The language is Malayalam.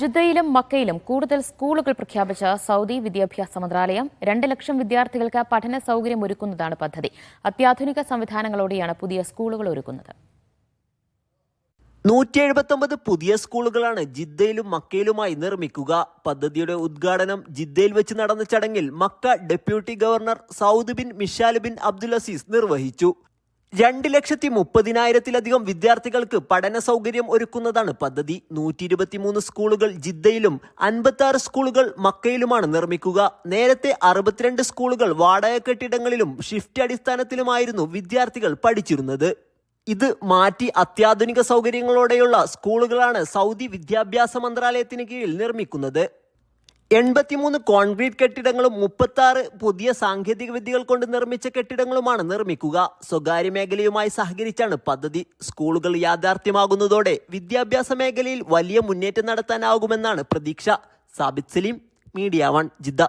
ജിദ്ദയിലും മക്കയിലും കൂടുതൽ സ്കൂളുകൾ പ്രഖ്യാപിച്ച സൗദി വിദ്യാഭ്യാസ മന്ത്രാലയം രണ്ട് ലക്ഷം വിദ്യാർത്ഥികൾക്ക് പഠന സൗകര്യം ഒരുക്കുന്നതാണ് പദ്ധതി. അത്യാധുനിക സംവിധാനങ്ങളോടെയാണ് പുതിയ സ്കൂളുകൾ ഒരുക്കുന്നത്. നൂറ്റി എഴുപത്തൊമ്പത് പുതിയ സ്കൂളുകളാണ് ജിദ്ദയിലും മക്കയിലുമായി നിർമ്മിക്കുക. പദ്ധതിയുടെ ഉദ്ഘാടനം ജിദ്ദയിൽ വെച്ച് നടന്ന ചടങ്ങിൽ Mecca deputy governor Saud bin Mishal bin Abdul Aziz നിർവഹിച്ചു. രണ്ട് ലക്ഷത്തി മുപ്പതിനായിരത്തിലധികം വിദ്യാർത്ഥികൾക്ക് പഠന സൗകര്യം ഒരുക്കുന്നതാണ് പദ്ധതി. നൂറ്റി ഇരുപത്തിമൂന്ന് സ്കൂളുകൾ ജിദ്ദയിലും അൻപത്തി ആറ് സ്കൂളുകൾ മക്കയിലുമാണ് നിർമ്മിക്കുക. നേരത്തെ അറുപത്തിരണ്ട് സ്കൂളുകൾ വാടക കെട്ടിടങ്ങളിലും ഷിഫ്റ്റ് അടിസ്ഥാനത്തിലുമായിരുന്നു വിദ്യാർത്ഥികൾ പഠിച്ചിരുന്നത്. ഇത് മാറ്റി അത്യാധുനിക സൗകര്യങ്ങളോടെയുള്ള സ്കൂളുകളാണ് സൗദി വിദ്യാഭ്യാസ മന്ത്രാലയത്തിന് കീഴിൽ നിർമ്മിക്കുന്നത്. എൺപത്തിമൂന്ന് കോൺക്രീറ്റ് കെട്ടിടങ്ങളും മുപ്പത്തി പുതിയ സാങ്കേതിക വിദ്യകൾ കൊണ്ട് നിർമ്മിച്ച കെട്ടിടങ്ങളുമാണ് നിർമ്മിക്കുക. സ്വകാര്യ മേഖലയുമായി സഹകരിച്ചാണ് പദ്ധതി. സ്കൂളുകൾ യാഥാർത്ഥ്യമാകുന്നതോടെ വിദ്യാഭ്യാസ മേഖലയിൽ വലിയ മുന്നേറ്റം നടത്താനാകുമെന്നാണ് പ്രതീക്ഷ. Sabith Saleem media one Jeddah.